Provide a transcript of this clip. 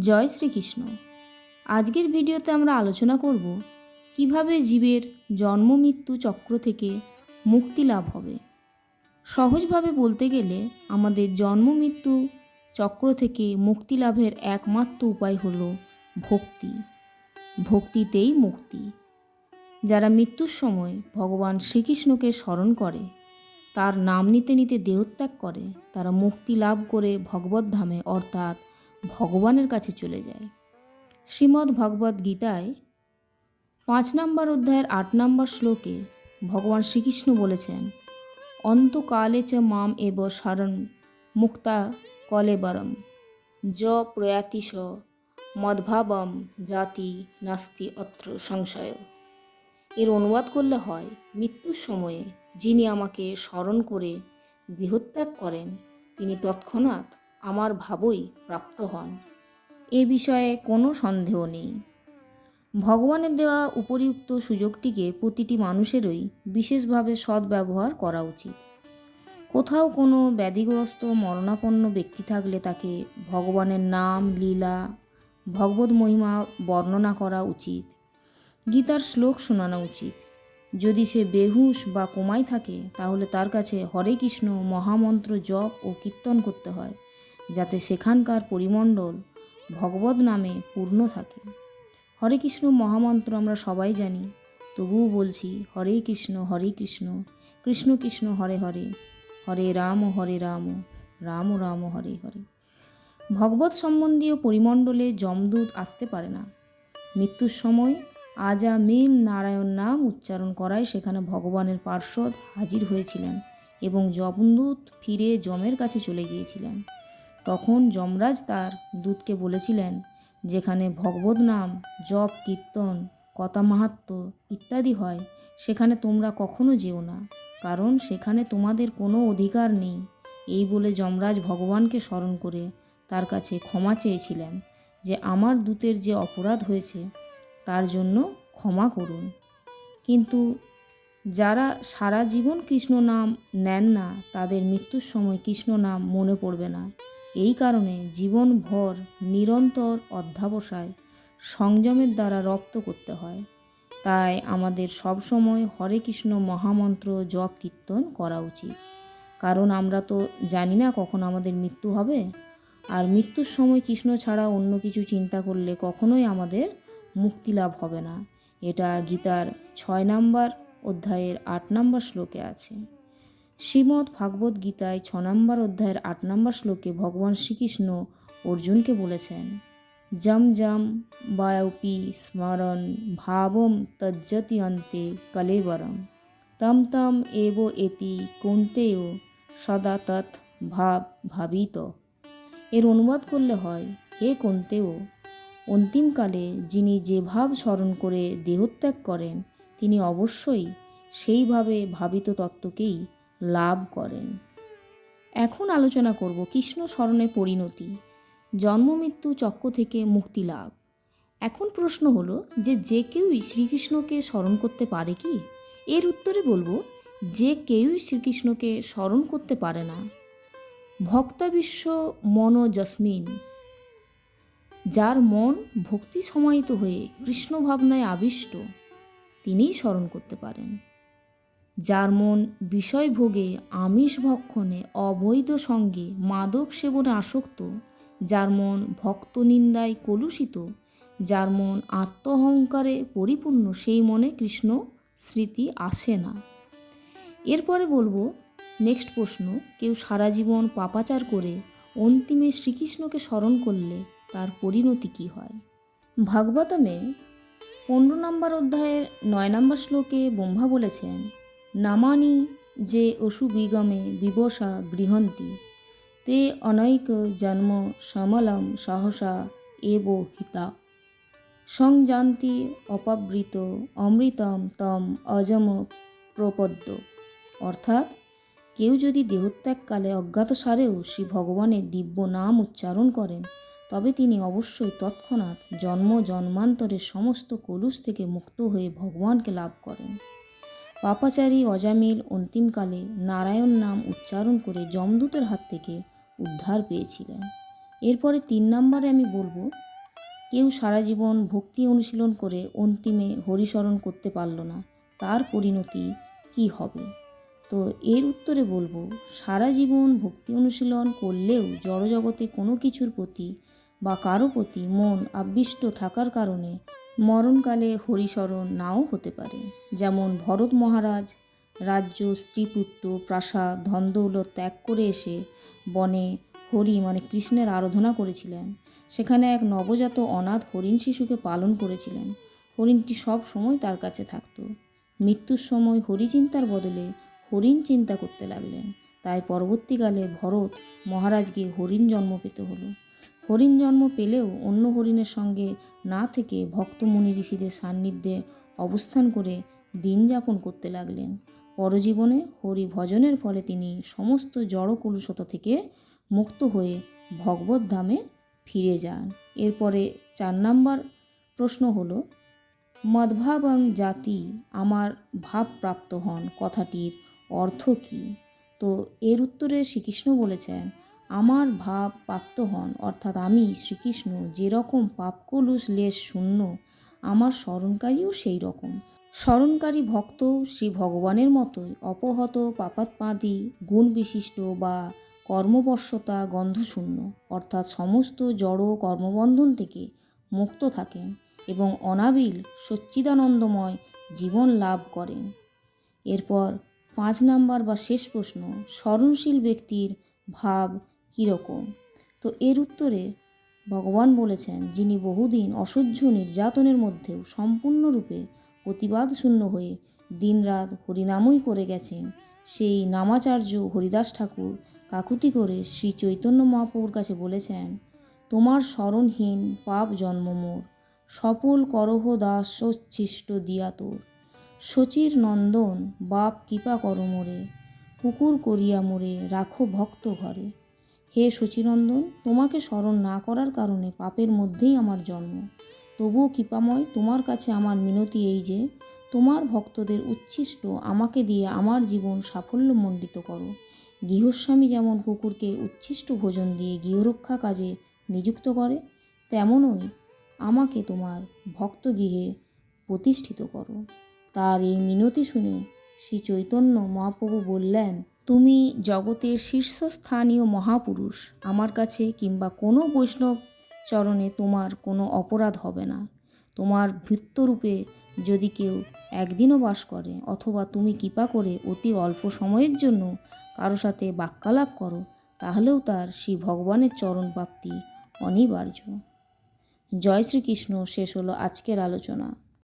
জয় শ্রীকৃষ্ণ। আজকের ভিডিওতে আমরা আলোচনা করব কীভাবে জীবের জন্ম মৃত্যু চক্র থেকে মুক্তি লাভ হবে। সহজভাবে বলতে গেলে আমাদের জন্ম মৃত্যু চক্র থেকে মুক্তি লাভের একমাত্র উপায় হল ভক্তি। ভক্তিতেই মুক্তি। যারা মৃত্যুর সময় ভগবান শ্রীকৃষ্ণকে স্মরণ করে, তার নাম নিতে নিতে দেহত্যাগ করে, তারা মুক্তি লাভ করে ভগবত ধামে, অর্থাৎ ভগবানের কাছে চলে যায়। শ্রীমদ্ ভগবদ্ গীতায় পাঁচ নম্বর অধ্যায়ের আট নম্বর শ্লোকে ভগবান শ্রীকৃষ্ণ বলেছেন, অন্তকালে চ মাম এব শরণ মুক্তা কলেবরম য প্রয়াতিশ মদ্ভাবম জাতি নাস্তি অত্র সংশয় এর অনুবাদ করলে হয়, মৃত্যুর সময়ে যিনি আমাকে স্মরণ করে দেহত্যাগ করেন, তিনি তৎক্ষণাৎ আমার ভাবই প্রাপ্ত হন। এ বিষয়ে কোনো সন্দেহ নেই। ভগবানের দেওয়া উপরিউক্ত সুযোগটিকে প্রতিটি মানুষেরই বিশেষভাবে সদ্ব্যবহার করা উচিত। কোথাও কোনো ব্যাধিগ্রস্ত, মরণাপন্ন ব্যক্তি থাকলে তাকে ভগবানের নাম, লীলা, ভগবত মহিমা বর্ণনা করা উচিত। গীতার শ্লোক শোনানো উচিত। যদি সে বেহুশ বা কোমায় থাকে, তাহলে তার কাছে হরে কৃষ্ণ মহামন্ত্র জপ ও কীর্তন করতে হয়। যাতে সেখানকার পরিমণ্ডল ভগবত নামে পূর্ণ থাকে। হরে কৃষ্ণ মহামন্ত্র আমরা সবাই জানি, তবুও বলছি, হরে কৃষ্ণ হরে কৃষ্ণ কৃষ্ণ কৃষ্ণ হরে হরে হরে রাম হরে রাম রাম রাম, হরে হরে। ভগবত সম্বন্ধীয় পরিমণ্ডলে যমদূত আসতে পারে না। মৃত্যুর সময় আজা মিল নারায়ণ নাম উচ্চারণ করায় সেখানে ভগবানের পার্শ্বদ হাজির হয়েছিলেন এবং যমদূত ফিরে যমের কাছে চলে গিয়েছিলেন। তখন যমরাজ তার দূতকে বলেছিলেন, যেখানে ভগবত নাম, জপ, কীর্তন, কথা মাহাত্ম ইত্যাদি হয়, সেখানে তোমরা কখনো যেও না, কারণ সেখানে তোমাদের কোনো অধিকার নেই। এই বলে যমরাজ ভগবানকে স্মরণ করে তার কাছে ক্ষমা চেয়েছিলেন, যে আমার দূতের যে অপরাধ হয়েছে, তার জন্য ক্ষমা করুন। কিন্তু যারা সারা জীবন কৃষ্ণ নাম নেন না, তাদের মৃত্যুর সময় কৃষ্ণ নাম মনে পড়বে না। এই কারণে জীবনভর নিরন্তর অধ্যাবসায় সংযমের দ্বারা রপ্ত করতে হয়। তাই আমাদের সবসময় হরে কৃষ্ণ মহামন্ত্র জপ কীর্তন করা উচিত। কারণ আমরা তো জানি না কখন আমাদের মৃত্যু হবে। আর মৃত্যুর সময় কৃষ্ণ ছাড়া অন্য কিছু চিন্তা করলে কখনোই আমাদের মুক্তি লাভ হবে না। এটা গীতার ছয় নম্বর অধ্যায়ের আট নম্বর শ্লোকে আছে। শ্রীমদ্ ভাগবত গীতায় ছ নম্বর অধ্যায়ের আট নম্বর শ্লোকে ভগবান শ্রীকৃষ্ণ অর্জুনকে বলেছেন, জম জম বায়পি স্মরণ ভাবম তজ্জতি অন্তে কলেবরম। তম তম এব এতি কৌন্তেয় সদা তৎ ভাব ভাবিত। এর অনুবাদ করলে হয়, হে কন্তেও অন্তিমকালে যিনি যে ভাব স্মরণ করে দেহত্যাগ করেন, তিনি অবশ্যই সেইভাবে ভাবিত তত্ত্বকেই লাভ করেন। এখন আলোচনা করব কৃষ্ণ স্মরণে পরিণতি, জন্ম মৃত্যু চক্র থেকে মুক্তি লাভ। এখন প্রশ্ন হলো যে যে কেউই শ্রীকৃষ্ণকে স্মরণ করতে পারে কি? এর উত্তরে বলব, যে কেউই শ্রীকৃষ্ণকে স্মরণ করতে পারে না। ভক্তাবিশ্ব মন জসমিন যার মন ভক্তি সমাহিত হয়ে কৃষ্ণ ভাবনায় আবিষ্ট, তিনিই স্মরণ করতে পারেন। যার মন বিষয় ভোগে আমিষ ভক্ষণে অবৈধ সঙ্গে মাদক সেবনে আসক্ত, যার মন ভক্ত নিন্দায় কলুষিত, যার মন আত্মহংকারে পরিপূর্ণ সেই মনে কৃষ্ণ স্মৃতি আসে না। এরপরে বলব, নেক্সট প্রশ্ন, কেউ সারা জীবন পাপাচার করে অন্তিমে শ্রীকৃষ্ণকে স্মরণ করলে তার পরিণতি কী হয়? ভাগবতমে পনেরো নম্বর অধ্যায়ের নয় নম্বর শ্লোকে ব্রহ্মা বলেছেন নামানি যে অসুবিগমে বিবসা গৃহন্তি, তে অনৈক জন্ম সমলম সহসা এব হিতা। সংজান্তি অপাবৃত অমৃতম তম অজম প্রপদ্য। অর্থাৎ কেউ যদি দেহত্যাগকালে অজ্ঞাতসারেও শ্রী ভগবানের দিব্য নাম উচ্চারণ করেন, তবে তিনি অবশ্যই তৎক্ষণাৎ জন্ম জন্মান্তরের সমস্ত কলুষ থেকে মুক্ত হয়ে ভগবানকে লাভ করেন। পাপাচারী অজামিল অন্তিমকালে নারায়ণ নাম উচ্চারণ করে যমদূতের হাত থেকে উদ্ধার পেয়েছিলেন। এরপরে তিন নম্বরে আমি বলব, কেউ সারা জীবন ভক্তি অনুশীলন করে অন্তিমে হরিস্মরণ করতে পারল না, তার পরিণতি কি হবে? তো এর উত্তরে বলব, সারা জীবন ভক্তি অনুশীলন করলেও জড়জগতে কোনো কিছুর প্রতি বা কারও প্রতি মন আবিষ্ট থাকার কারণে মরণকালে হরিশরণ নাও হতে পারে। যেমন ভরত মহারাজ রাজ্য, স্ত্রীপুত্র প্রাসাদ ধনদৌলত ত্যাগ করে এসে বনে হরি মানে কৃষ্ণের আরাধনা করেছিলেন। সেখানে এক নবজাত অনাথ হরিণ শিশুকে পালন করেছিলেন। হরিণটি সব সময় তার কাছে থাকত। মৃত্যুর সময় হরি চিন্তার বদলে হরিণ চিন্তা করতে লাগলেন। তাই পরবর্তীকালে ভরত মহারাজকে হরিণ জন্ম পেতে হলো। হরিণ জন্ম পেলেও অন্য হরিণের সঙ্গে না থেকে ভক্ত মুনি ঋষিদের সান্নিধ্যে অবস্থান করে দিন যাপন করতে লাগলেন। পরজীবনে হরি ভজনের ফলে তিনি সমস্ত জড় কলুষতা থেকে মুক্ত হয়ে ভগবত ধামে ফিরে যান। এরপরে চার নাম্বার প্রশ্ন হল, মদ্ভাবং জাতি আমার ভাব প্রাপ্ত হন কথাটির অর্থ কী? তো এর উত্তরে শ্রীকৃষ্ণ বলেছেন আমার ভাব প্রাপ্ত হন, অর্থাৎ আমি শ্রীকৃষ্ণ, যেরকম পাপকলুষ লেশ শূন্য, আমার স্মরণকারীও সেই রকম স্মরণকারী ভক্ত শ্রী ভগবানের মতোই, অপহত, পাপাৎপাদি, গুণ বিশিষ্ট বা কর্মবশ্যতা গন্ধশূন্য অর্থাৎ সমস্ত জড় কর্মবন্ধন থেকে মুক্ত থাকেন এবং অনাবিল, সচ্চিদানন্দময় জীবন লাভ করেন। এরপর পাঁচ নাম্বার বা শেষ প্রশ্ন, স্মরণশীল ব্যক্তির ভাব কীরকম? তো এর উত্তরে ভগবান বলেছেন, যিনি বহুদিন অসহ্য নির্যাতনের মধ্যেও সম্পূর্ণরূপে প্রতিবাদ শূন্য হয়ে দিনরাত হরিনামই করে গেছেন, সেই নামাচার্য হরিদাস ঠাকুর কাকুতি করে শ্রী চৈতন্য মহাপ্রভুর কাছে বলেছেন, তোমার স্মরণহীন পাপ জন্ম মোর, সফল করহ দাস সচ্ছিষ্ট দিয়া তোর। শচীর নন্দন, বাপ কৃপা কর মোরে কুকুর করিয়া মোরে রাখো ভক্ত ঘরে। হে শচীনন্দন, তোমাকে স্মরণ না করার কারণে পাপের মধ্যেই আমার জন্ম। তবুও কৃপাময়, তোমার কাছে আমার মিনতি এই যে, তোমার ভক্তদের উচ্ছিষ্ট আমাকে দিয়ে আমার জীবন সাফল্যমণ্ডিত করো। গৃহস্বামী যেমন কুকুরকে উচ্ছিষ্ট ভোজন দিয়ে গৃহরক্ষা কাজে নিযুক্ত করে, তেমনই আমাকে তোমার ভক্ত গৃহে প্রতিষ্ঠিত করো। তার এই মিনতি শুনে শ্রী চৈতন্য মহাপ্রভু বললেন তুমি জগতের শীর্ষস্থানীয় মহাপুরুষ, আমার কাছে কিংবা কোনো বৈষ্ণব চরণে তোমার কোনো অপরাধ হবে না। তোমার ভৃত্যরূপে যদি কেউ একদিনও বাস করে, অথবা তুমি কৃপা করে অতি অল্প সময়ের জন্য কারও সাথে বাক্যালাপ করো, তাহলেও তার শ্রী ভগবানের চরণ প্রাপ্তি অনিবার্য। জয় শ্রীকৃষ্ণ, শেষ হলো আজকের আলোচনা।